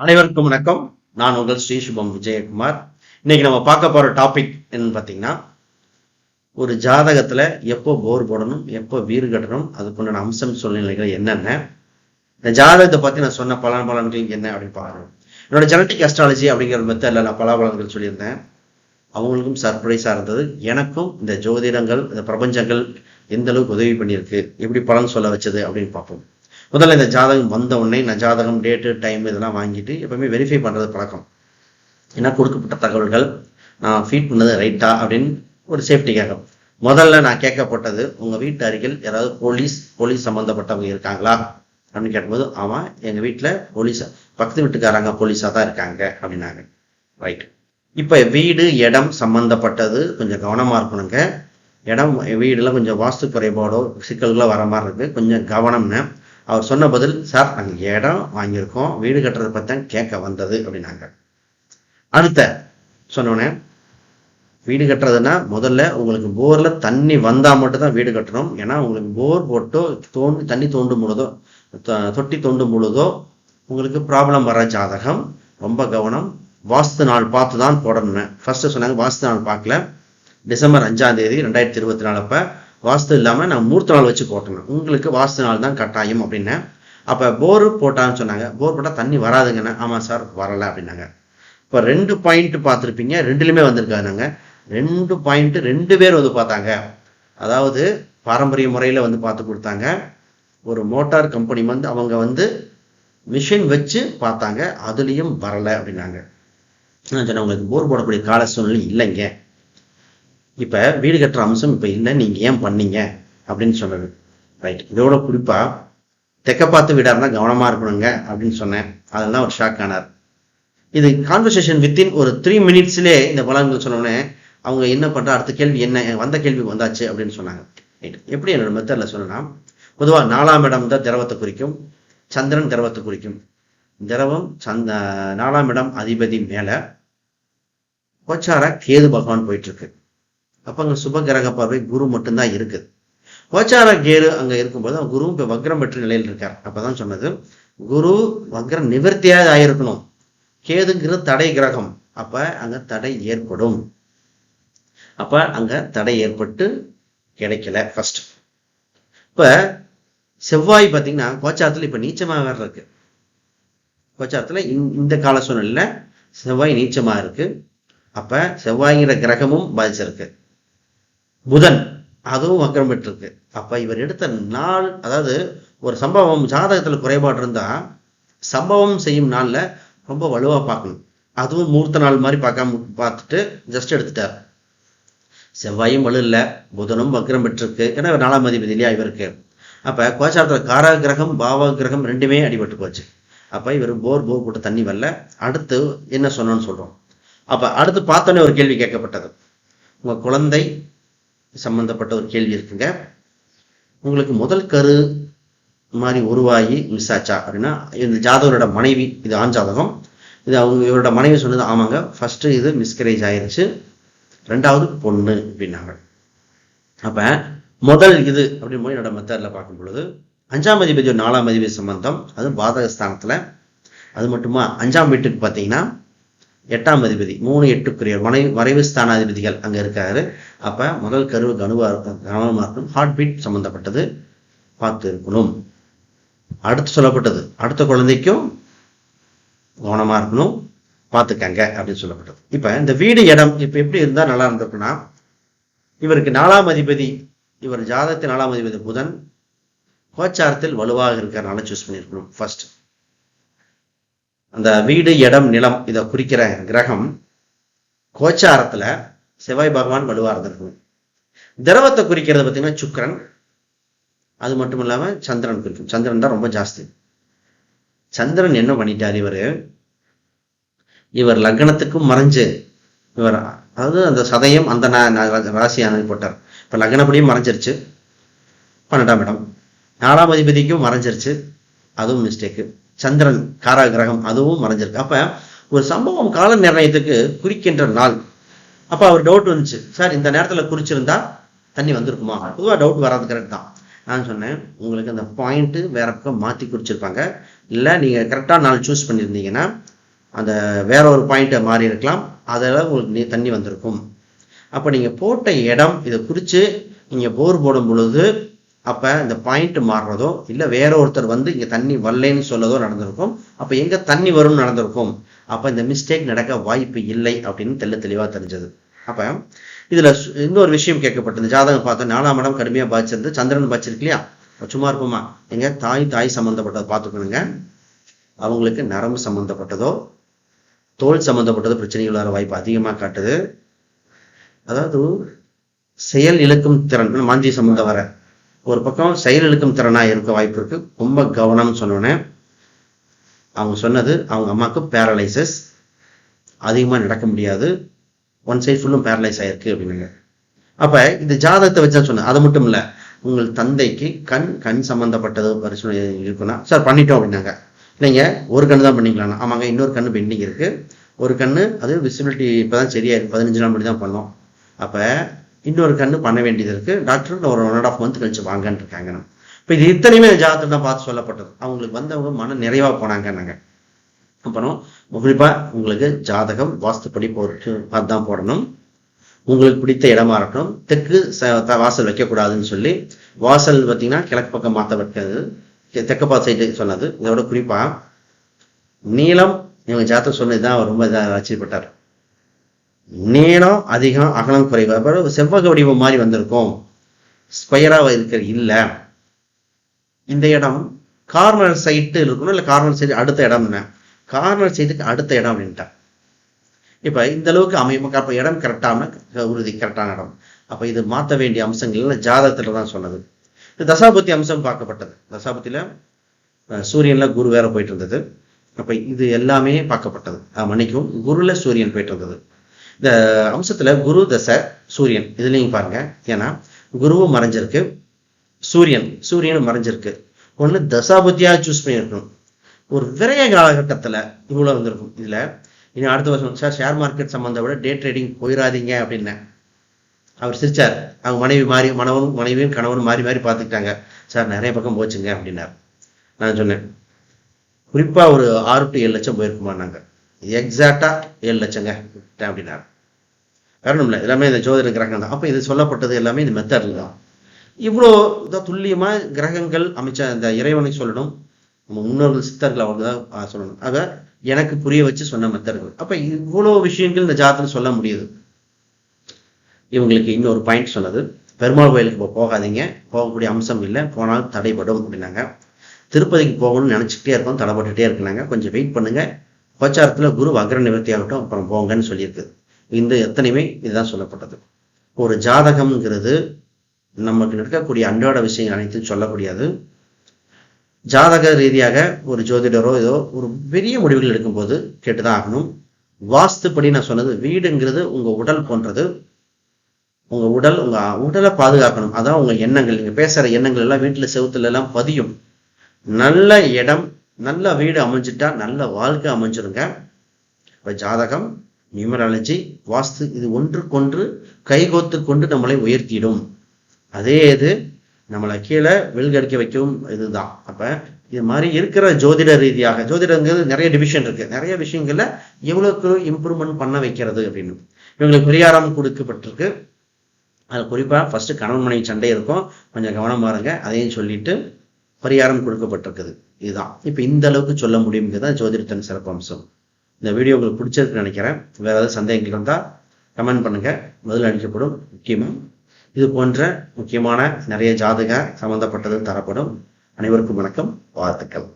அனைவருக்கும் வணக்கம். நான் உங்கள் ஸ்ரீ சுபம் விஜயகுமார். இன்னைக்கு நம்ம பார்க்க போற டாபிக் என்னன்னு பார்த்தீங்கன்னா ஒரு ஜாதகத்துல எப்போ போர் போடணும் எப்போ வீடு கட்டணும் அதுக்குண்டான அம்சம் சூழ்நிலைகள் என்னென்ன இந்த ஜாதகத்தை பத்தி நான் சொன்ன பலன் பலன்கள் என்ன அப்படின்னு பாருங்க என்னோட ஜெனட்டிக் அஸ்ட்ராலஜி அப்படிங்கிற மெத்தட்ல நான் பலாபலன்கள் சொல்லியிருந்தேன். அவங்களுக்கும் சர்ப்ரைஸா இருந்தது. எனக்கும் இந்த ஜோதிடங்கள் இந்த பிரபஞ்சங்கள் எந்த அளவுக்கு உதவி பண்ணியிருக்கு எப்படி பலன் சொல்ல வச்சது அப்படின்னு பார்ப்போம். முதல்ல இந்த ஜாதகம் வந்த உடனே நான் ஜாதகம் டேட்டு டைம் இதெல்லாம் வாங்கிட்டு எப்பவுமே வெரிஃபை பண்றது பழக்கம். ஏன்னா கொடுக்கப்பட்ட தகவல்கள் நான் ஃபீட் பண்ணது ரைட்டா அப்படின்னு ஒரு சேஃப்டிக்காக முதல்ல நான் கேட்கப்பட்டது உங்க வீட்டு அருகில் யாராவது போலீஸ் போலீஸ் சம்பந்தப்பட்டவங்க இருக்காங்களா? அப்படின்னு கேட்கும்போது ஆமா எங்க வீட்டுல போலீஸ் பக்கத்து வீட்டுக்காரங்க போலீஸா தான் இருக்காங்க அப்படின்னாங்க. ரைட் இப்ப வீடு இடம் சம்பந்தப்பட்டது கொஞ்சம் கவனமா இருக்கணுங்க. இடம் வீடுல கொஞ்சம் வாஸ்து குறைபாடோ சிக்கல்களோ வர மாதிரி இருக்கு. கொஞ்சம் கவனம்னு அவர் சொன்ன பதில் சார் நாங்கள் இடம் வாங்கியிருக்கோம். வீடு கட்டுறதை பற்றி தான் கேட்க வந்தது அப்படின்னாங்க. அடுத்த சொன்னோன்னே வீடு கட்டுறதுன்னா முதல்ல உங்களுக்கு போரில் தண்ணி வந்தால் மட்டும்தான் வீடு கட்டணும். ஏன்னா உங்களுக்கு போர் போட்டோ தோண்டி தண்ணி தோண்டும் பொழுதோ தொட்டி தோண்டும் பொழுதோ உங்களுக்கு ப்ராப்ளம் வர ஜாதகம். ரொம்ப கவனம். வாஸ்து நாள் பார்த்து தான் போடணும்னு. ஃபர்ஸ்ட் சொன்னாங்க வாஸ்து நாள் பார்க்கல. டிசம்பர் அஞ்சாம் தேதி ரெண்டாயிரத்தி இருபத்தி நாலு அப்போ வாஸ்து இல்லாமல் நான் மூர்த்த நாள் வச்சு போட்டணும். உங்களுக்கு வாஸ்து நாள் தான் கட்டாயம் அப்படின்னேன் அப்போ போர் போட்டான்னு சொன்னாங்க. போர் போட்டால் தண்ணி வராதுங்கண்ணா ஆமாம் சார் வரலை அப்படின்னாங்க. இப்போ ரெண்டு பாயிண்ட் பார்த்துருப்பீங்க. ரெண்டுலையுமே வந்திருக்காங்க ரெண்டு பாயிண்ட் ரெண்டு பேர் வந்து பார்த்தாங்க. அதாவது பாரம்பரிய முறையில் வந்து பார்த்து கொடுத்தாங்க. ஒரு மோட்டார் கம்பெனி வந்து அவங்க வந்து மிஷின் வச்சு பார்த்தாங்க. அதுலேயும் வரலை அப்படின்னாங்க. நான் சொன்னேன் உங்களுக்கு போர் போடக்கூடிய கால சூழ்நிலை இல்லைங்க. இப்ப வீடு கட்டுற அம்சம் இப்ப இல்லை நீங்க ஏன் பண்ணீங்க அப்படின்னு சொன்னது. ரைட் இதோட குறிப்பா தெக்க பார்த்து வீடா கவனமா இருக்கணுங்க அப்படின்னு சொன்னேன். அதெல்லாம் ஒரு ஷாக் ஆனார். இது கான்வர்சேஷன் வித்தின் ஒரு த்ரீ மினிட்ஸ்லேயே இந்த பலன்கள் சொன்னோடனே அவங்க என்ன பண்ற அடுத்த கேள்வி என்ன வந்த கேள்வி வந்தாச்சு அப்படின்னு சொன்னாங்க. ரைட் எப்படி என்னோட மெத்தடில் சொல்லலாம்? பொதுவாக நாலாம் இடம் தான் திரவத்தை குறிக்கும் சந்திரன் திரவத்தை குறிக்கும். திரவம் சந்த நாலாம் இடம் அதிபதி மேல கோச்சார கேது பகவான் போயிட்டு இருக்கு. அப்போ அங்கே சுப கிரக பார்வை குரு மட்டும்தான் இருக்குது. கோச்சார கேரு அங்கே இருக்கும்போது அவன் குரு இப்போ வக்ரம் பெற்ற நிலையில் இருக்கார். அப்போதான் சொன்னது குரு வக்ரம் நிவர்த்தியாக ஆயிருக்கணும். கேதுங்கிறது தடை கிரகம். அப்போ அங்கே தடை ஏற்படும். அப்போ அங்கே தடை ஏற்பட்டு கிடைக்கல ஃபர்ஸ்ட் இப்போ செவ்வாய் பார்த்தீங்கன்னா கோச்சாரத்தில் இப்போ நீச்சமாக வேற இருக்கு. கோச்சாரத்தில் இந்த- இந்த கால சூழ்நிலையில் செவ்வாய் நீச்சமாக இருக்கு. அப்போ செவ்வாய்ங்கிற கிரகமும் பாதிச்சிருக்கு. புதன். அதுவும் வக்கரம் பெற்றிருக்கு. அப்ப இவர் எடுத்த நாள் அதாவது ஒரு சம்பவம் ஜாதகத்துல குறைபாடு இருந்தா சம்பவம் செய்யும் நாள்ல ரொம்ப வலுவா பார்க்கணும். அதுவும் மூர்த்த நாள் மாதிரி பார்க்காம பார்த்துட்டு ஜஸ்ட் எடுத்துட்டார். செவ்வாயும் வலு இல்லை புதனும் வக்ரம் பெற்றிருக்கு ஏன்னா இவர் நாலாம் அதிபதி இல்லையா இவருக்கு. அப்ப கோச்சாரத்துல காரா கிரகம் பாவ கிரகம் ரெண்டுமே அடிபட்டு போச்சு. அப்ப இவர் போர் போர் போட்டு தண்ணி வரல. அடுத்து என்ன சொன்னோன்னு சொல்றோம். அப்ப அடுத்து பார்த்தோன்னே ஒரு கேள்வி கேட்கப்பட்டது. உங்க குழந்தை சம்பந்தப்பட்ட ஒரு கேள்வி இருக்குங்க. உங்களுக்கு முதல் கரு மாதிரி உருவாகி மிஸ் ஆச்சா அப்படின்னா இந்த ஜாதவரோட மனைவி இது ஆண் ஜாதகம். இது அவங்க இவரோட மனைவி சொன்னது ஆமாங்க. ஃபர்ஸ்ட் இது மிஸ்கரேஜ் ஆயிடுச்சு ரெண்டாவது பொண்ணு அப்படின்னாங்க. அப்ப முதல் இது அப்படின்னு போய் என்னோட மெத்தட்ல பார்க்கும் பொழுது அஞ்சாம் அதிபதி நாலாம் அதிபதி சம்பந்தம் அது பாதகஸ்தானத்தில். அது மட்டுமா? அஞ்சாம் வீட்டுக்கு பார்த்தீங்கன்னா எட்டாம் அதிபதி மூணு எட்டுக்குரிய மனை மறைவு ஸ்தானாதிபதிகள் அங்கே இருக்காரு. அப்போ முதல் கருவு கனுவா இருக்கும் இருக்கணும் ஹார்ட் பீட் சம்பந்தப்பட்டது. பார்த்து இருக்கணும். அடுத்து சொல்லப்பட்டது அடுத்த குழந்தைக்கும் கவனமாக இருக்கணும். பார்த்துக்கங்க அப்படின்னு சொல்லப்பட்டது. இப்போ இந்த வீடு இடம் இப்போ எப்படி இருந்தால் நல்லா இருந்திருக்குன்னா இவருக்கு நாலாம் அதிபதி இவர் ஜாதகத்தின் நாலாம் அதிபதி புதன் கோச்சாரத்தில் வலுவாக இருக்கிறனால சூஸ் பண்ணியிருக்கணும். ஃபர்ஸ்ட் அந்த வீடு இடம் நிலம் இதை குறிக்கிற கிரகம் கோச்சாரத்தில் செவ்வாய் பகவான் வலுவாக இருந்திருக்கணும். திரவத்தை குறிக்கிறது பார்த்தீங்கன்னா சுக்கரன். அது மட்டும் இல்லாமல் சந்திரன் குறிக்கும். சந்திரன் தான் ரொம்ப ஜாஸ்தி. சந்திரன் என்ன பண்ணிட்டார் இவர்? இவர் லக்னத்துக்கும் மறைஞ்சு இவர் அதாவது அந்த சதயம் அந்த ராசி நா- போட்டார். இப்போ லக்னப்படியும் மறைஞ்சிருச்சு. பன்னெண்டாம் இடம். நாலாம் அதிபதிக்கும் மறைஞ்சிருச்சு. அதுவும் மிஸ்டேக்கு சந்திரன் காரா கிரகம் அதுவும் மறைஞ்சிருக்கு. அப்ப ஒரு சம்பவம் கால நிர்ணயத்துக்கு குறிக்கின்ற நாள். அப்ப அவர் டவுட் வந்துச்சு. சார் இந்த நேரத்துல குறிச்சிருந்தா தண்ணி வந்திருக்குமா? பொதுவாக டவுட் வராது கரெக்ட் தான். நான் சொன்னேன் உங்களுக்கு அந்த பாயிண்ட்டு வேற பக்கம் மாற்றி குறிச்சிருப்பாங்க. இல்லை நீங்கள் கரெக்டாக நாள் சூஸ் பண்ணியிருந்தீங்கன்னா அந்த வேற ஒரு பாயிண்ட்டை மாறி இருக்கலாம். அதில் உங்களுக்கு நீ தண்ணி வந்திருக்கும். அப்போ நீங்கள் போட்ட இடம் இதை குறித்து நீங்கள் போர் போடும் பொழுது அப்போ இந்த பாயிண்ட் மாறுறதோ இல்லை வேற ஒருத்தர் வந்து இங்கே தண்ணி வரலைன்னு சொல்லதோ நடந்திருக்கும். அப்போ எங்கே தண்ணி வரும்னு நடந்திருக்கும்? அப்போ இந்த மிஸ்டேக் நடக்க வாய்ப்பு இல்லை அப்படின்னு தெள்ள தெளிவாக தெரிஞ்சது. அப்போ இதில் இன்னொரு விஷயம் கேட்கப்பட்டது. ஜாதகம் பார்த்தோம். நாலாம் இடம் கடுமையாக பாய்ச்சிருந்து சந்திரன் பாய்ச்சிருக்கு இல்லையா? சும்மா இருப்போமா? எங்க தாய் தாய் சம்மந்தப்பட்டதை பார்த்துக்கணுங்க. அவங்களுக்கு நரம்பு சம்மந்தப்பட்டதோ தோல் சம்மந்தப்பட்டதோ பிரச்சனைகள் வர வாய்ப்பு அதிகமாக காட்டுது. அதாவது செயல் இழக்கும் திறன் மாந்தி சம்மந்தம் வர. ஒரு பக்கம் செயல் திறனாக இருக்க வாய்ப்பு இருக்கு. ரொம்ப கவனம்னு சொன்னோன்னே அவங்க சொன்னது அவங்க அம்மாவுக்கு பேரலைசஸ் அதிகமாக நடக்க முடியாது. ஒன் சைட் ஃபுல்லும் பேரலைஸ் ஆயிருக்கு அப்படின்னாங்க. அப்போ இந்த ஜாதகத்தை வச்சா சொன்னேன். அது மட்டும் இல்லை உங்கள் தந்தைக்கு கண் கண் சம்மந்தப்பட்டது பரிசோதனை இருக்குன்னா சார் பண்ணிட்டோம் அப்படின்னாங்க. இல்லைங்க ஒரு கண்ணு தான் பண்ணிக்கலாம் ஆமாங்க இன்னொரு கண்ணு பெண்டிங் இருக்கு. ஒரு கண்ணு அது விசிபிலிட்டி இப்போ தான் சரியாயிருக்கு. பதினஞ்சு நாள் முன்னாடி தான் பண்ணோம். அப்போ இன்னொரு கண்ணு பண்ண வேண்டியது இருக்கு. டாக்டர் ஒரு ஒன் அண்ட் ஆஃப் மந்த் கழிச்சு வாங்கன்னு இருக்காங்க இப்போ இது இத்தனையுமே ஜாதகத்தில் தான் பார்த்து சொல்லப்பட்டது. அவங்களுக்கு வந்தவங்க மன நிறைவாக போனாங்கன்னாங்க. அப்புறம் குறிப்பாக உங்களுக்கு ஜாதகம் வாஸ்துப்படி போட்டு பார்த்து தான் போடணும். உங்களுக்கு பிடித்த இடமா இருக்கணும். தெற்கு வாசல் வைக்கக்கூடாதுன்னு சொல்லி வாசல் பார்த்தீங்கன்னா கிழக்கு பக்கம் மாற்ற வைக்கிறது. தெற்கு பார்த்து சைடு சொன்னது. இதோட குறிப்பாக நீளம் இவங்க ஜாதகம் சொன்னது தான் அவர் ரொம்ப இதாக ஆச்சரியப்பட்டார். நீளம் அதிகம் அகலம் குறைவு. அப்புறம் செவ்வக வடிவம் மாதிரி வந்திருக்கும். ஸ்கொயராக இருக்கிற இல்லை. இந்த இடம் கார்னர் சைட்டு இருக்கணும் இல்லை கார்னர் சைடு அடுத்த இடம் என்ன? கார்னர் சைட்டுக்கு அடுத்த இடம் அப்படின்ட்டா இப்போ இந்த அளவுக்கு அமையும். அப்போ இடம் கரெக்டான உறுதி கரெக்டான இடம். அப்போ இது மாற்ற வேண்டிய அம்சங்கள் ஜாதகத்தில் தான் சொன்னது. இந்த தசாபத்தி அம்சம் பார்க்கப்பட்டது. தசாபத்தியில் சூரியனில் குரு வேற போயிட்டு இருந்தது. அப்போ இது எல்லாமே பார்க்கப்பட்டது. மன்னிக்கும் குருல சூரியன் போயிட்டு இருந்தது. இந்த அம்சத்தில் குரு தசை சூரியன். இதுலையும் பாருங்க. ஏன்னா குருவும் மறைஞ்சிருக்கு. சூரியன் சூரியனும் மறைஞ்சிருக்கு. ஒன்று தசாபத்தியாக சூஸ் பண்ணியிருக்கணும். ஒரு விரைய காலகட்டத்தில் இவ்வளோ வந்திருக்கும். இதில் இனி அடுத்த வருஷம் சார் ஷேர் மார்க்கெட் சம்மந்த விட டே ட்ரேடிங் போயிடாதீங்க அப்படின்னேன் அவர் சிரிச்சார். அவங்க மனைவி மாறி மனவனும் மனைவியும் கணவனும் மாறி மாறி பார்த்துக்கிட்டாங்க. சார் நிறைய பக்கம் போச்சுங்க அப்படின்னார். நான் சொன்னேன். குறிப்பாக ஒரு ஆறு டு ஏழு லட்சம் போயிருக்குமா நாங்கள் எக்ஸாக்டாக ஏழு லட்சங்க. அப்படின்னாரு காரணம் இல்லை எல்லாமே இந்த ஜோதிட கிரகம் தான். அப்போ இது சொல்லப்பட்டது எல்லாமே இந்த மெத்தடில் தான். இவ்வளோ இதாக துல்லியமாக கிரகங்கள் அமைச்ச இந்த இறைவனை சொல்லணும். நம்ம முன்னோர்கள் சித்தர்கள் அவங்க தான் சொல்லணும். ஆக எனக்கு புரிய வச்சு சொன்ன மெத்தர்கள் அப்போ இவ்வளோ விஷயங்கள் இந்த ஜாதத்தில் சொல்ல முடியுது. இவங்களுக்கு இன்னொரு பாயிண்ட் சொன்னது. பெருமாள் கோயிலுக்கு இப்போ போகாதீங்க. போகக்கூடிய அம்சம் இல்லை. போனால் தடைபடும் அப்படின்னாங்க. திருப்பதிக்கு போகணும்னு நினச்சிக்கிட்டே இருக்கோம். தடைப்பட்டுகிட்டே இருக்கிறாங்க. கொஞ்சம் வெயிட் பண்ணுங்க. உபச்சாரத்தில் குரு வக்ர நிவர்த்தி ஆகட்டும் அப்புறம் போங்கன்னு சொல்லியிருக்குது இந்த எத்தனையுமே இதுதான் சொல்லப்பட்டது. ஒரு ஜாதகம்ங்கிறது நமக்கு இருக்கக்கூடிய அன்றாட விஷயங்கள் அனைத்தும் சொல்லக்கூடியது. ஜாதக ரீதியாக ஒரு ஜோதிடரோ ஏதோ ஒரு பெரிய முடிவுகள் எடுக்கும்போது கேட்டுதான் ஆகணும். வாஸ்துப்படி நான் சொன்னது வீடுங்கிறது உங்க உடல் போன்றது. உங்க உடல் உங்க உடலை பாதுகாக்கணும். அதான் உங்க எண்ணங்கள். நீங்க பேசுற எண்ணங்கள் எல்லாம் வீட்டுல செவுத்துல எல்லாம் பதியும். நல்ல இடம் நல்ல வீடு அமைஞ்சிட்டா நல்ல வாழ்க்கை அமைஞ்சிருங்க. இப்போ ஜாதகம் நியூமராலஜி வாஸ்து இது ஒன்றுக்கொன்று கைகோத்து கொண்டு நம்மளை உயர்த்திடும். அதே இது நம்மளை கீழே வெல்கடிக்க வைக்கவும் இதுதான். அப்போ இது மாதிரி இருக்கிற ஜோதிட ரீதியாக ஜோதிடங்கிறது நிறைய டிவிஷன் இருக்கு. நிறைய விஷயங்கள்ல எவ்வளோக்கு இம்ப்ரூவ்மெண்ட் பண்ண வைக்கிறது அப்படின்னு. இவங்களுக்கு பரிகாரம் கொடுக்கப்பட்டிருக்கு. அது குறிப்பாக ஃபர்ஸ்ட் கணவன் மனைவி சண்டை இருக்கும். கொஞ்சம் கவனமாக இருங்க. அதையும் சொல்லிட்டு பரிகாரம் கொடுக்கப்பட்டிருக்குது. இதுதான். இப்போ இந்த அளவுக்கு சொல்ல முடியுங்கிறதா ஜோதிடத்தின் சிறப்பம்சம் இந்த வீடியோ உங்களுக்கு பிடிச்சிருக்குன்னு நினைக்கிறேன். வேற ஏதாவது சந்தேகங்கள் இருந்தால் கமெண்ட் பண்ணுங்க. பதில் அளிக்கப்படும் முக்கியமாக இது போன்ற முக்கியமான நிறைய ஜாதக சம்பந்தப்பட்டது தரப்படும். அனைவருக்கும் வணக்கம். வாழ்த்துக்கள்.